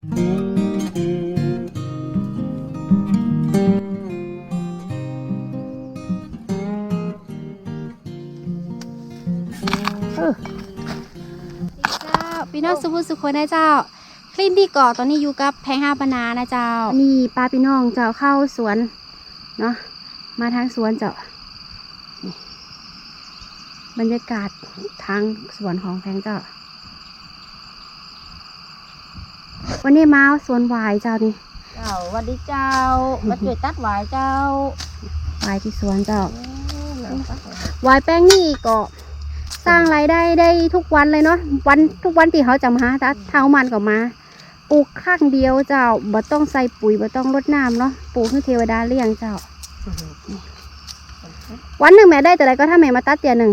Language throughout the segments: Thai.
เจ้าพี่น้องสุภุสุคนนะเจ้า คลิปที่ก่อตอนนี้อยู่กับแพงห้าปนานะเจ้า นี่ป้าพี่น้องเจ้าเข้าสวนเนาะมาทางสวนเจ้าบรรยากาศทางสวนของแพงเจ้า วันนี้มาสวนหวายเจ้านี่เจ้าสวัสดีเจ้ามาช่วยตัดหวายเจ้าหวายที่สวนเจ้าโอ้หนังปักเลยหวายแป้งนี่ก็สร้างรายได้ได้ทุกวันเลยเนาะวันทุกวันที่เขาจะมาถ้าเท้ามันก็มาปลูกข้างเดียวเจ้าบ่ต้องใส่ปุ๋ยบ่ต้องรดน้ำเนาะปลูกให้เทวดาเลี้ยงเจ้า วันหนึ่งแม่ได้แต่ไรก็ถ้าแม่มาตัดเตียหนึ่ง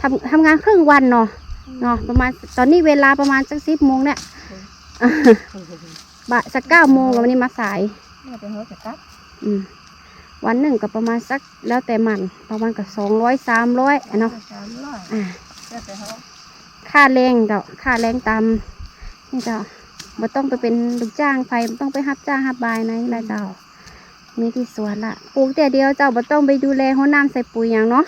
ทำทำงานครึ่งวันเนาะเนาะประมาณตอนนี้เวลาประมาณสักสิบโมงเนี่ย บ่ายสักเก้าโมงกับวันนี้มาสายเนี่ยเป็นหัวจะตัดอืมวันหนึ่งก็ประมาณสักแล้วแต่มันประมาณกับสองร้อยสามร้อยเนาะสามร้อยอ่าแล้วแต่เขาค่าแรงเจ้าค่าแรงตามนี่เจ้าบ่ต้องไปเป็นลูกจ้างไฟบ่ต้องไปรับจ้างรับบายนะนี่ละเจ้ามีที่สวนละปลูกแต่เดียวเจ้าบ่ต้องไปดูแลหัวน้ำใส่ปุ๋ยอย่างเนาะ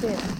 เจ็ด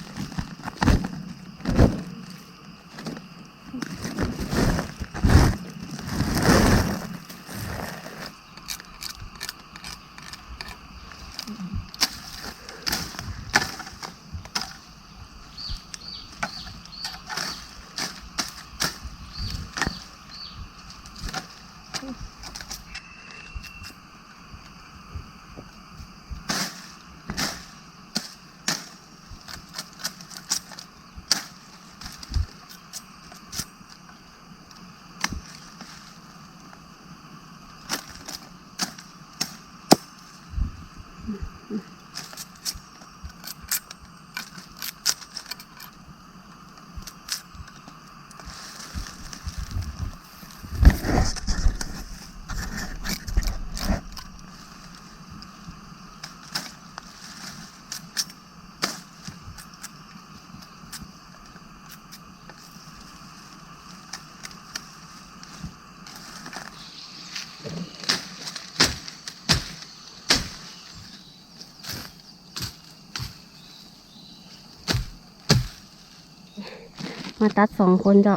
มาตัดสองคนเจ้า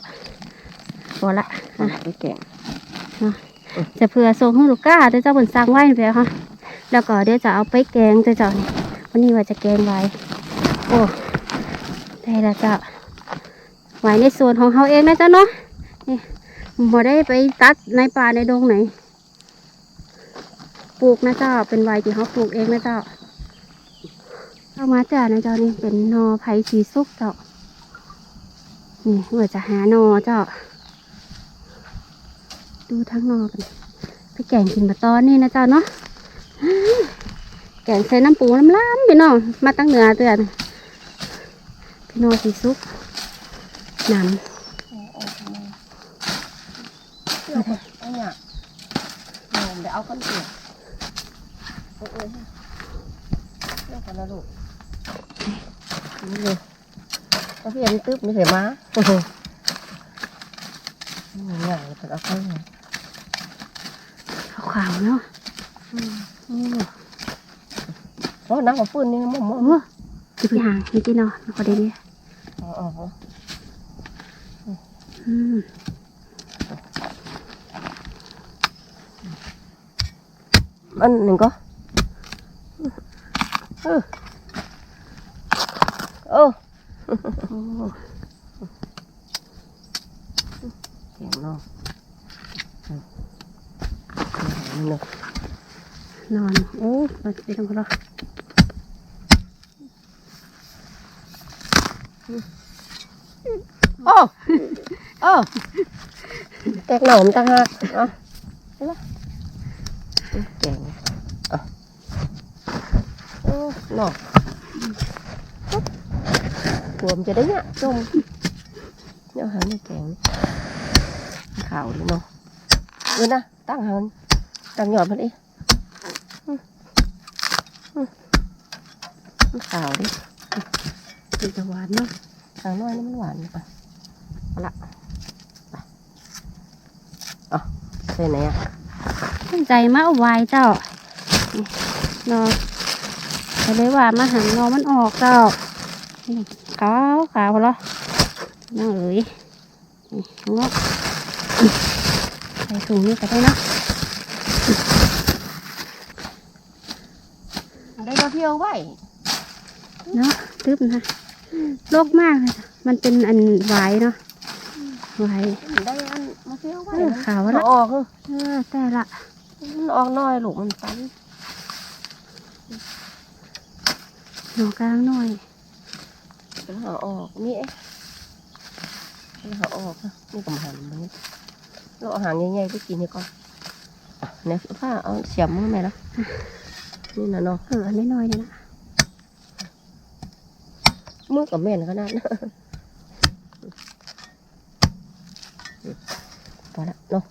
พอละอะไปแกงจะเผื่อส่งให้ลูกก้าเดี๋ยวเจ้าผลสร้างไว้ไปค่ะแล้วก็เดี๋ยวจะเอาไปแกงเจ้าเจ้านี่วันนี้ว่าจะแกงไว้โอ้ได้แล้วเจ้าไว้ในส่วนของเขาเองนะเจ้าเนาะนี่บ่ได้ไปตัดในป่าในดงไหนปลูกนะเจ้าเป็นไวที่เขาปลูกเองนะเจ้าเอามาจ้านะเจ้านี่เป็นนอไผ่สีสุกเจ้า นี่เมื่อจะหานอเจ้า ดูทั้งนอกันไปแกงกินมาตอนนี้นะเจ้าเนาะแกงใส่น้ำปูน้ำล้ำพี่น้องมาตั้งเหนือเตือนพี่น้องสีสุกน้ำเอาเนี่ยเดี๋ยวเอาก้อนเกลือเอ้ยเอ้ยเรื่องกันนะลูกนี่เลย ก็เพียนตึ๊บนี่เสียมาโอ้โหนี่ใหญ่แต่เอาเข้าเนี่ยขาวๆเนาะ โอ้น้ำกับปืนนี่มั่วมั่วโอ้จะไปหางนี่กี่เนาะขอดีดีอ๋ออ๋ออืมอันหนึ่งก็เออเออโอ้เสียงน้องนี่เนาะนอน โอ้ไปไปตรงกันเนาะโอ้โอ้แตกหน่อมต่างหากเอะเห็นปะเก่งอะโอ้หน่อ หัวมันจะได้เนี่ยจมเนี่ยหาในแกงข่าวเลยเนาะเออนะตั้งหางตั้งหยอดมันเองมันขาวดิเป็นตะวันเนาะทางน้อยนี่มันหวานอะเอาละไปเอะใส่ไหนอะตั้งใจมาเอาไว้เจ้านี่นอนไปเลยว่ามาหันนอมันออกเจ้านี่ ขาวขาวเหรอน้องเอ๋ยนี่งอกใส่ถุงนี่ก็ได้เนาะได้เราเที่ยวไว้เนาะตึ๊บนะโลกมากเลยจ้ะมันเป็นอันไหวายเนาะไหวายได้อันมาเที่ยวไว้เออขาวมันละออกเออเออแต่ละมันออกน้อยลูกมันตันหนอกลางหน่อย มันหาออกนี่เอ๊ะมันหาออกนะนี่กำหันมันนี่เราเอาหางใหญ่ๆไปกินนี่ก่อนอะเนี่ยผ้าเอาเสียมมือไหมล่ะนี่นะเนาะเอออันน้อยๆเนี่ยนะมือกับแม่นขนาดนั้นพอละเนาะ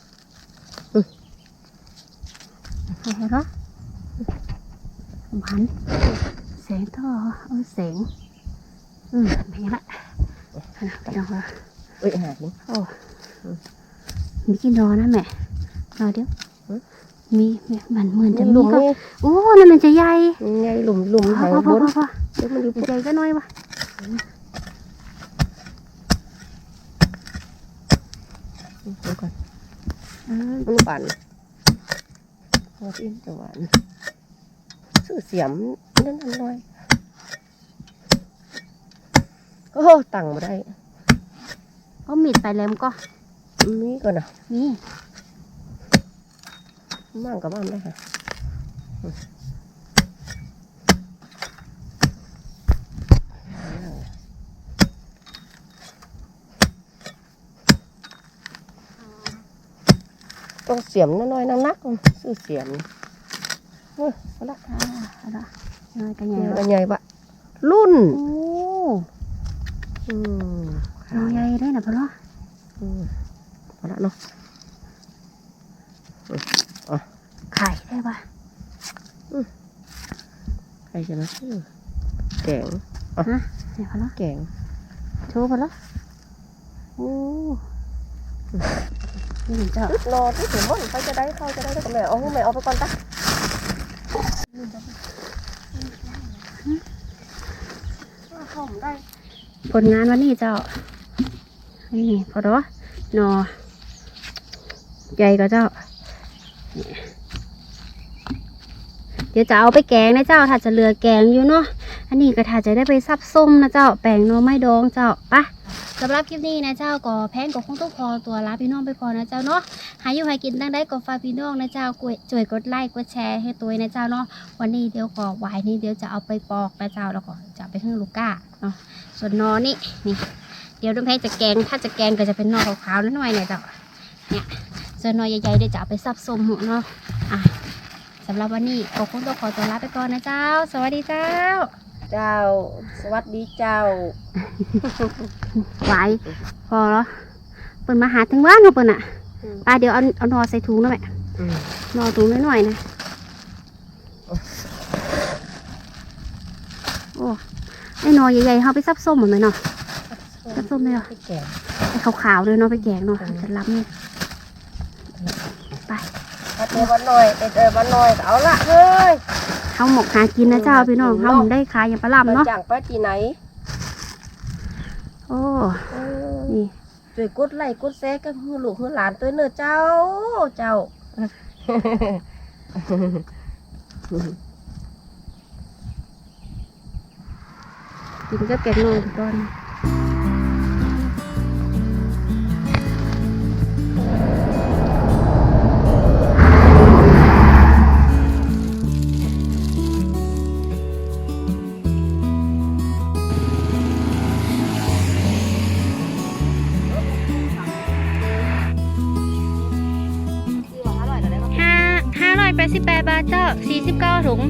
เห็นเหรอหันแสงท่อเออแสง อืมไม่ละขนาดไปลองว่าเอ้ยหาดิโอ้มีกินรอนะแม่รอเดี๋ยวฮะมีมีมันเหมือนจะหมีลุมก็นี่โอ้นั่นมันจะใหญ่ไงหลุมหลุมพอหางพอบพอนพอเดี๋ยวมันอยู่ใหญ่ก็น้อยวะเดี๋ยวก่อนเออมันหวานพอที่จะหวานซื้อเสียมนั่นอันน้อย โอ้ตังมาได้เอามีดไปแหลมก็มีก่อนนะนี่มั่งกับมั่งได้ค่ะต้องเสียมน้อยๆนักๆซื้อเสียมเฮ้ยเอาละอ่าเอาละน้อยกันใหญ่ใหญ่วะใหญ่ปะรุ่นโอ้อืมน้อยใหญ่ได้นะพ่อเนาะอืมพอละเนาะไข่ได้ปะใครจะมาซื้อแกงเนี่ยพ่อเนาะแกงโชว์พ่อเนาะโอ้นี่เห็นเจ้าตึ๊ดรอที่ถึงมันไปจะได้เข้าจะได้แล้วก็แม่เอาแม่เอาไปก่อนจ้ะเข้าผมได้ ผลงานวันนี้เจ้า นี่พอดอนอใหญ่ก็เจ้า เดี๋ยวจะเอาไปแกงนะเจ้า ถ้าจะเหลือแกงอยู่เนาะ อันนี้ก็ถ้าจะได้ไปซับส้มนะเจ้า แป้งนอไม้ดองเจ้าปะสำหรับคลิปนี้นะเจ้าก็แพงก็คงต้องขอตัวลาพี่น้องไปก่อนะเจ้าเนาะหาอยู่หากินตั้งได้ก็ฝากพี่น้องนะเจ้ากวยช่วยกดไลค์กดแชร์ให้ตัวนะเจ้าเนาะวันนี้เดี๋ยวก็วายนี่เดี๋ยวจะเอาไปปอกนะเจ้าแล้วก็จะไปให้ลูกก้าเนาะ ส่วนนอนี่นี่ เดี๋ยวน้องแพงจะแกง ถ้าจะแกงก็จะเป็นนอขาวๆนิดหน่อยเนี่ยเจ้าเนี่ยส่วนนอใหญ่ๆเดี๋ยวจะเอาไปซับส้มหัวเนาะอะสำหรับวันนี้ก็คงต้องขอตัวลาไปก่อนนะเจ้า สวัสดีเจ้า เจ้า สวัสดีเจ้าไหวพอแล้วเปิดมาหาถึงบ้านเนาะเปิดอะอืมป้าเดี๋ยวเอาเอานอใส่ถุงหน่อยนอถุงหน่อยๆนะโอ้ไอ้นอใหญ่ๆเขาไปซับส้มเหมือนไหมเนาะน้ำส้มไหมอะแกงไอ้ขาวๆเลยเนาะไปแกงเนาะจะรับนี่ถ้าเจอวันหน่อยเจอวันหน่อยก็เอาละเฮ้ยเขาหมกหากินนะเจ้าพี่น้องเขาหมได้ขายอย่างปลาลำเนาะจังไปที่ไหนโอ้เออนี่ช่วยกดไลค์กดแชร์กันฮือลูกฮือหลานตัวเนอะเจ้าเจ้า กินก็แกงนอก่อนห้าห้าร้อยแปดสิบแปดบาทเจ้าสี่สิบเก้าถุง